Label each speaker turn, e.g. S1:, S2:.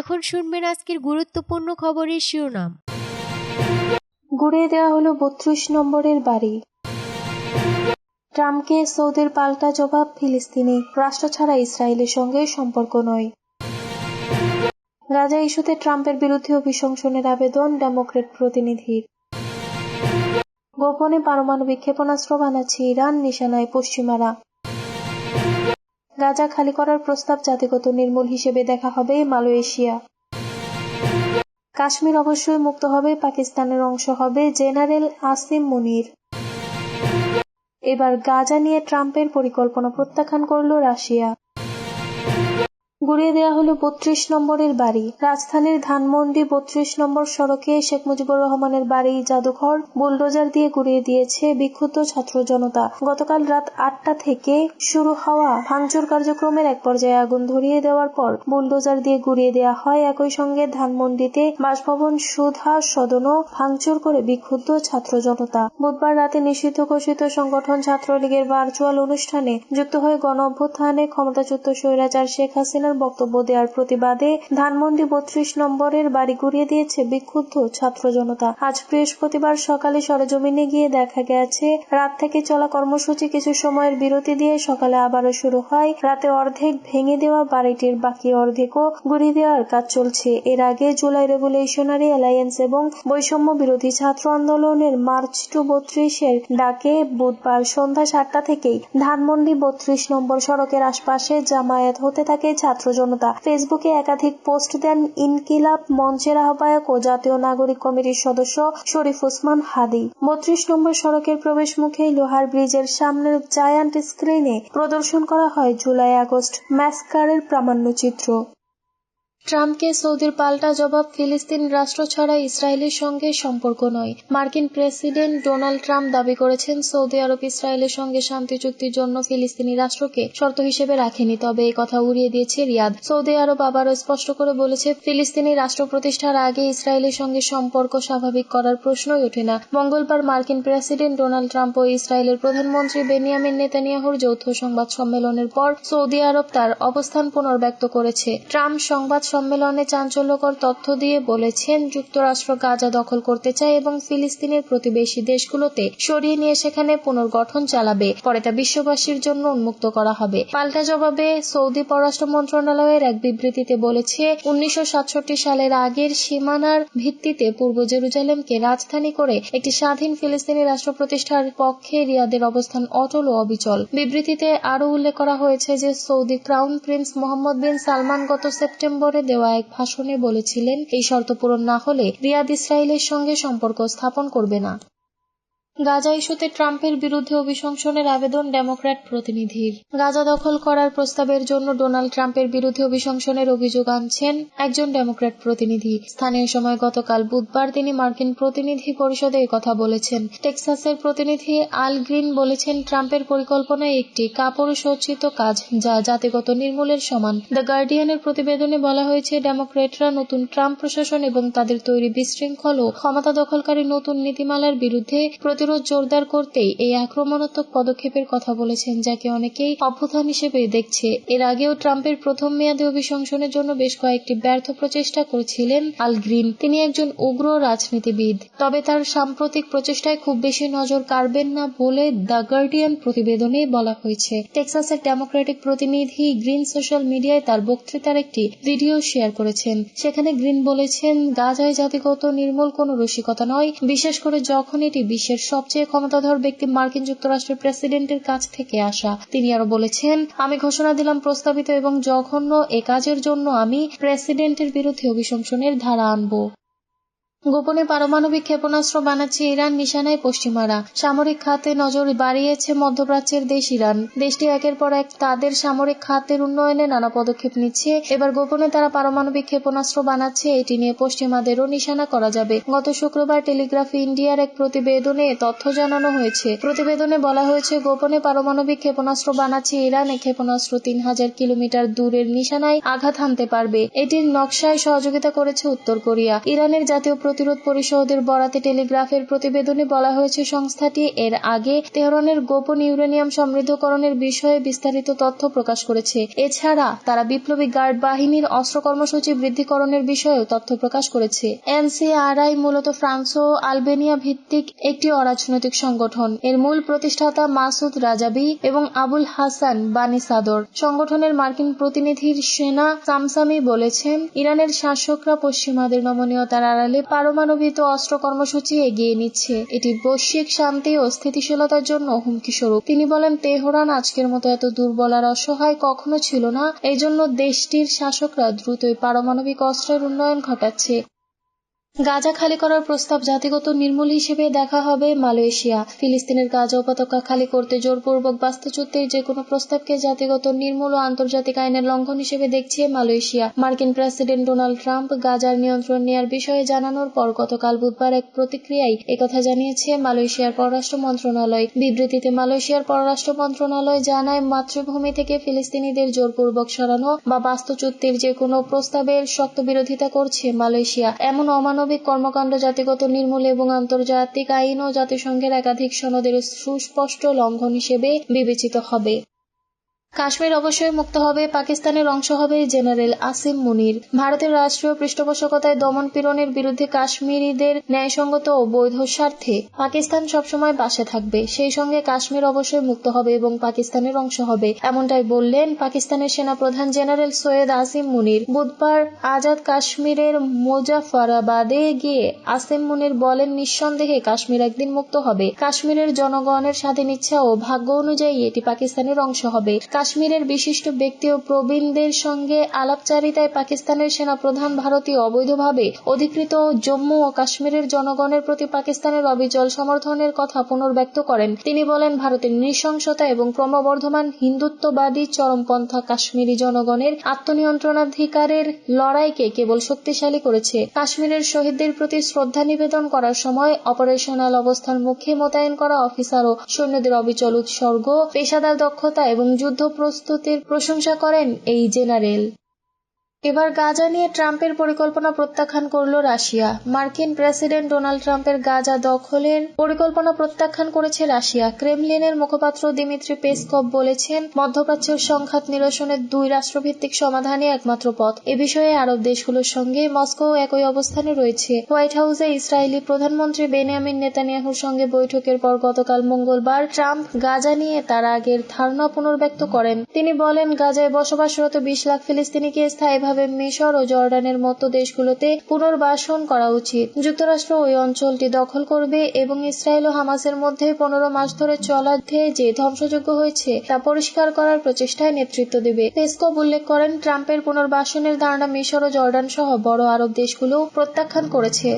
S1: এখন শুনবেন আজকের গুরুত্বপূর্ণ খবরের শিরোনাম
S2: গুড়িয়ে দেওয়া হলো বত্রিশ নম্বরের বাড়ি ট্রাম্পকে সৌদের পাল্টা জবাব ফিলিস্তিনি রাষ্ট্র ছাড়া ইসরায়েলের সঙ্গে সম্পর্ক নয় গাজা ইস্যুতে ট্রাম্পের বিরুদ্ধে অভিশংসনের আবেদন ডেমোক্রেট প্রতিনিধির গোপনে পারমাণবিক ক্ষেপণাস্ত্র বানাচ্ছে ইরান নিশানায় পশ্চিমারা গাজা খালি করার প্রস্তাব জাতিগত নির্মূল হিসেবে দেখা হবে মালয়েশিয়া কাশ্মীর অবশ্যই মুক্ত হবে পাকিস্তানের অংশ হবে জেনারেল আসিম মুনির এবার গাজা নিয়ে ট্রাম্পের পরিকল্পনা প্রত্যাখ্যান করল রাশিয়া গুড়িয়ে দেওয়া হলো বত্রিশ নম্বরের বাড়ি রাজধানীর ধানমন্ডি বত্রিশ নম্বর সড়কে শেখ মুজিবুর রহমানের বাড়ি জাদুঘর বুলডোজার দিয়ে গুড়িয়ে দিয়েছে বিক্ষুব্ধ ছাত্র জনতা গতকাল রাত আটটা থেকে শুরু হওয়া ভাঙচুর কার্যক্রমের এক পর্যায়ে আগুন ধরিয়ে দেওয়ার পর বুলডোজার দিয়ে গুড়িয়ে দেওয়া হয় একই সঙ্গে ধানমন্ডিতে বাসভবন সুধা সদনও ভাঙচুর করে বিক্ষুব্ধ ছাত্র জনতা বুধবার রাতে নিষিদ্ধ ঘোষিত সংগঠন ছাত্রলীগের ভার্চুয়াল অনুষ্ঠানে যুক্ত হয়ে গণ অভ্যুত্থানে ক্ষমতাচ্যুত স্বৈরাচার শেখ হাসিনার বক্তব্য দেওয়ার প্রতিবাদে ধানমন্ডি বত্রিশ নম্বরের বাড়ি গুড়িয়ে দিয়েছে বিক্ষুব্ধ ছাত্র জনতা আজ বৃহস্পতিবার সকালে সরজমিনে গিয়ে দেখা গেছে রাত থেকে চলা কর্মসূচি কিছু সময়ের বিরতি দিয়ে সকালে আবারও শুরু হয় রাতে অর্ধেক ভেঙে দেওয়া বাড়িটির বাকি অর্ধেকও ঘুরিয়ে দেওয়ার কাজ চলছে এর আগে জুলাই রেভলিউশনারি অ্যালায়েন্স এবং বৈষম্য বিরোধী ছাত্র আন্দোলনের মার্চ টু বত্রিশের ডাকে বুধবার সন্ধ্যা সাতটা থেকেই ধানমন্ডি বত্রিশ নম্বর সড়কের আশপাশে জামায়াত হতে থাকে ছাত্র ছাত্র জনতা ফেসবুকে একাধিক পোস্ট দেন ইনকিলাব মঞ্চের আহ্বায়ক ও জাতীয় নাগরিক কমিটির সদস্য শরীফ ওসমান হাদি বত্রিশ নম্বর সড়কের প্রবেশ মুখে লোহার ব্রিজের সামনের জায়ান্ট স্ক্রিনে প্রদর্শন করা হয় জুলাই আগস্ট ম্যাসকারের প্রামাণ্য চিত্র ট্রাম্পকে সৌদির পাল্টা জবাব ফিলিস্তিন রাষ্ট্র ছাড়া ইসরায়েলের সঙ্গে সম্পর্ক নয় মার্কিন প্রেসিডেন্ট ডোনাল্ড ট্রাম্প দাবি করেছেন সৌদি আরব ইসরায়েলের সঙ্গে শান্তি চুক্তির জন্য ফিলিস্তিনি রাষ্ট্রকে শর্ত হিসেবে রাখেনি তবে এ কথা উড়িয়ে দিয়েছে রিয়াদ সৌদি আরব আবারও স্পষ্ট করে বলেছে ফিলিস্তিনি রাষ্ট্র প্রতিষ্ঠার আগে ইসরায়েলের সঙ্গে সম্পর্ক স্বাভাবিক করার প্রশ্নই ওঠে না মঙ্গলবার মার্কিন প্রেসিডেন্ট ডোনাল্ড ট্রাম্প ও ইসরায়েলের প্রধানমন্ত্রী বেনিয়ামিন নেতানিয়াহুর যৌথ সংবাদ সম্মেলনের পর সৌদি আরব তার অবস্থান পুনর্ব্যক্ত করেছে ট্রাম্প সংবাদ সম্মেলনে চাঞ্চল্যকর তথ্য দিয়ে বলেছেন যুক্তরাষ্ট্র গাজা দখল করতে চায় এবং ফিলিস্তিনের প্রতিবেশী দেশগুলোতে সরিয়ে নিয়ে সেখানে পুনর্গঠন চালাবে পরে তা বিশ্ববাসীর জন্য উন্মুক্ত করা হবে পাল্টা জবাবে সৌদি পররাষ্ট্র মন্ত্রণালয়ের এক বিবৃতিতে বলেছে উনিশশো সালের আগের সীমানার ভিত্তিতে পূর্ব জেরুজালেমকে রাজধানী করে একটি স্বাধীন ফিলিস্তিনি রাষ্ট্র প্রতিষ্ঠার পক্ষে রিয়াদের অবস্থান অটল ও অবিচল বিবৃতিতে আরও উল্লেখ করা হয়েছে যে Saudi crown prince Mohammed bin Salman গত সেপ্টেম্বরে দেওয়া এক ভাষণে বলেছিলেন এই শর্ত পূরণ না হলে রিয়াদ ইসরায়েলের সঙ্গে সম্পর্ক স্থাপন করবে না গাজা ইস্যুতে ট্রাম্পের বিরুদ্ধে অভিশংসনের আবেদন ডেমোক্র্যাট প্রতিনিধির গাজা দখল করার প্রস্তাবের জন্য ডোনাল্ড ট্রাম্পের বিরুদ্ধে অভিশংসনের অভিযোগ আনছেন একজন ডেমোক্র্যাট প্রতিনিধি স্থানীয় সময় গতকাল বুধবার তিনি মার্কিন প্রতিনিধি পরিষদে কথা বলেছেন টেক্সাসের প্রতিনিধি আল গ্রিন বলেছেন ট্রাম্পের পরিকল্পনা একটি সজ্জিত কাজ যা জাতিগত নির্মূলের সমান দ্য গার্ডিয়ানের প্রতিবেদনে বলা হয়েছে ডেমোক্র্যাটরা নতুন ট্রাম্প প্রশাসন এবং তাদের তৈরি বিশৃঙ্খল ও ক্ষমতা দখলকারী নতুন নীতিমালার বিরুদ্ধে প্রতি প্রতিরোধ জোরদার করতেই এই আক্রমণাত্মক পদক্ষেপের কথা বলেছেন যাকে অনেকেই অভ্যুত্থান হিসেবে দেখছে এর আগেও ট্রাম্পের প্রথম মেয়াদে অভিশংসনের জন্য বেশ কয়েকটি ব্যর্থ প্রচেষ্টা করেছিলেন আল গ্রিন তিনি একজন উগ্র রাজনীতিবিদ তবে তার সাম্প্রতিক প্রচেষ্টায় খুব বেশি নজর কাড়বেন না বলে দ্য গার্ডিয়ান প্রতিবেদনে বলা হয়েছে টেক্সাসের ডেমোক্রেটিক প্রতিনিধি গ্রিন সোশ্যাল মিডিয়ায় তার বক্তৃতার একটি ভিডিও শেয়ার করেছেন সেখানে গ্রিন বলেছেন গাজায় জাতিগত নির্মূল কোন রসিকতা নয় বিশেষ করে যখন এটি বিশ্বের সবচেয়ে ক্ষমতাধর ব্যক্তি মার্কিন যুক্তরাষ্ট্রের প্রেসিডেন্টের কাছ থেকে আসা তিনি আরো বলেছেন আমি ঘোষণা দিলাম প্রস্তাবিত এবং জঘন্য এ কাজের জন্য আমি প্রেসিডেন্টের বিরুদ্ধে অভিশংসনের ধারা আনব গোপনে পারমাণবিক ক্ষেপণাস্ত্র বানাচ্ছে ইরান নিশানায় পশ্চিমারা সামরিক খাতে নজর বাড়িয়েছে মধ্যপ্রাচ্যের দেশ ইরান দেশটি একের পর এক তাদের সামরিক খাতের উন্নয়নে নানা পদক্ষেপ নিচ্ছে এবার গোপনে তারা পারমাণবিক ক্ষেপণাস্ত্র বানাচ্ছে এটি নিয়ে পশ্চিমাদেরও নিশানা করা যাবে গত শুক্রবার টেলিগ্রাফ ইন্ডিয়ার এক প্রতিবেদনে তথ্য জানানো হয়েছে প্রতিবেদনে বলা হয়েছে গোপনে পারমাণবিক ক্ষেপণাস্ত্র বানাচ্ছে ইরান এ ক্ষেপণাস্ত্র তিন হাজার কিলোমিটার দূরের নিশানায় আঘাত হানতে পারবে এটির নকশায় সহযোগিতা করেছে উত্তর কোরিয়া ইরানের জাতীয় প্রতিরোধ পরিষদের বরাতে টেলিগ্রাফের প্রতিবেদনে বলা হয়েছে সংস্থাটি এর আগে তেহরানের গোপন ইউরেনিয়াম সমৃদ্ধকরণের বিষয়ে বিস্তারিত তথ্য প্রকাশ করেছে এছাড়া তারা বিপ্লবী গার্ড বাহিনীর অস্ত্র কর্মসূচি বৃদ্ধিকরণের বিষয়েও তথ্য প্রকাশ করেছে এনসিআরআই মূলত ফ্রান্স ও আলবেনিয়া ভিত্তিক একটি অরাজনৈতিক সংগঠন এর মূল প্রতিষ্ঠাতা মাসুদ রাজাবি এবং আবুল হাসান বানি সাদর সংগঠনের মার্কিন প্রতিনিধির সেনা সামসামি বলেছেন ইরানের শাসকরা পশ্চিমাদের নমনীয়তার আড়ালে পারমাণবিক অস্ত্র কর্মসূচি এগিয়ে নিচ্ছে এটি বৈশ্বিক শান্তি ও স্থিতিশীলতার জন্য হুমকি স্বরূপ তিনি বলেন তেহরান আজকের মতো এত দুর্বল আর অসহায় কখনো ছিল না এজন্য দেশটির শাসকরা দ্রুতই পারমাণবিক অস্ত্রের উন্নয়ন ঘটাচ্ছে গাজা খালি করার প্রস্তাব জাতিগত নির্মূল হিসেবে দেখা হবে মালয়েশিয়া ফিলিস্তিনের গাজা উপত্যকা খালি করতে জোরপূর্বক বাস্তুচ্যুতির যে কোনো প্রস্তাবকে জাতিগত নির্মূল ও আন্তর্জাতিক আইনের লঙ্ঘন হিসেবে দেখছে মালয়েশিয়া মার্কিন প্রেসিডেন্ট ডোনাল্ড ট্রাম্প গাজার নিয়ন্ত্রণ নেওয়ার বিষয়ে জানানোর পর গতকাল বুধবার এক প্রতিক্রিয়ায় একথা জানিয়েছে মালয়েশিয়ার পররাষ্ট্র মন্ত্রণালয় বিবৃতিতে মালয়েশিয়ার পররাষ্ট্র মন্ত্রণালয় জানায় মাতৃভূমি থেকে ফিলিস্তিনিদের জোরপূর্বক সরানো বা বাস্তুচ্যুতির যে কোনো প্রস্তাবের শক্ত বিরোধিতা করছে মালয়েশিয়া এমন অমানব মানবিক কর্মকাণ্ড জাতিগত নির্মূল এবং আন্তর্জাতিক আইন ও জাতিসংঘের একাধিক সনদের সুস্পষ্ট লঙ্ঘন হিসেবে বিবেচিত হবে কাশ্মীর অবশ্যই মুক্ত হবে পাকিস্তানের অংশ হবে জেনারেল আসিম মুনির ভারতের রাষ্ট্রীয় পৃষ্ঠপোষকতায় দমন পীড়নের বিরুদ্ধে কাশ্মীরিদের ন্যায়সঙ্গত ও বৈধ স্বার্থে পাকিস্তান সবসময় পাশে থাকবে সেই সঙ্গে কাশ্মীর অবশ্যই মুক্ত হবে এবং পাকিস্তানের অংশ হবে এমনটাই বললেন পাকিস্তানের সেনাপ্রধান জেনারেল সৈয়দ আসিম মুনির বুধবার আজাদ কাশ্মীরের মোজাফরাবাদে গিয়ে আসিম মুনির বলেন নিঃসন্দেহে কাশ্মীর একদিন মুক্ত হবে কাশ্মীরের জনগণের স্বাধীন ইচ্ছা ও ভাগ্য অনুযায়ী এটি পাকিস্তানের অংশ হবে কাশ্মীরের বিশিষ্ট ব্যক্তি ও প্রবীণদের সঙ্গে আলাপচারিতায় পাকিস্তানের সেনা প্রধান ভারতীয় অবৈধভাবে অধিকৃত জম্মু ও কাশ্মীরের জনগণের প্রতি পাকিস্তানের অবিচল সমর্থনের কথা পুনর্ব্যক্ত করেন তিনি বলেন ভারতের নৃশংসতা এবং ক্রমবর্ধমান হিন্দুত্ববাদী চরমপন্থা কাশ্মীরি জনগণের আত্মনিয়ন্ত্রণাধিকারের লড়াইকে কেবল শক্তিশালী করেছে কাশ্মীরের শহীদদের প্রতি শ্রদ্ধা নিবেদন করার সময় অপারেশনাল অবস্থার মুখে মোতায়েন করা অফিসার ও সৈন্যদের অবিচল উৎসর্গ পেশাদার দক্ষতা এবং যুদ্ধ যুদ্ধ প্রস্তুতির প্রশংসা করেন এই জেনারেল এবার গাজা নিয়ে ট্রাম্পের পরিকল্পনা প্রত্যাখ্যান করল রাশিয়া মার্কিন প্রেসিডেন্ট ডোনাল্ড ট্রাম্পের গাজা দখলের পরিকল্পনা প্রত্যাখ্যান করেছে রাশিয়া ক্রেমলিনের মুখপাত্র দিমিত্রি পেসকভ বলেছেন মধ্যপ্রাচ্যের সংঘাত নিরসনের দুই রাষ্ট্রভিত্তিক সমাধানই একমাত্র পথ এ বিষয়ে আরব দেশগুলোর সঙ্গে মস্কো একই অবস্থানে রয়েছে হোয়াইট হাউসে ইসরায়েলি প্রধানমন্ত্রী বেনিয়ামিন নেতানিয়াহুর সঙ্গে বৈঠকের পর গতকাল মঙ্গলবার ট্রাম্প গাজা নিয়ে তার আগের ধারণা পুনর্ব্যক্ত করেন তিনি বলেন গাজায় বসবাসরত বিশ লাখ ফিলিস্তিনিকে স্থায়ী একইভাবে মিশর ও জর্ডানের মতো দেশগুলোতে পুনর্বাসন করা উচিত যুক্তরাষ্ট্র ওই অঞ্চলটি দখল করবে এবং ইসরায়েল ও হামাসের মধ্যে পনেরো মাস ধরে চলা যে ধ্বংসযজ্ঞ হয়েছে তা পরিষ্কার করার প্রচেষ্টায় নেতৃত্ব দেবে পেসকভ উল্লেখ করেন ট্রাম্পের পুনর্বাসনের ধারণা মিশর ও জর্ডান সহ বড় আরব দেশগুলো প্রত্যাখ্যান করেছে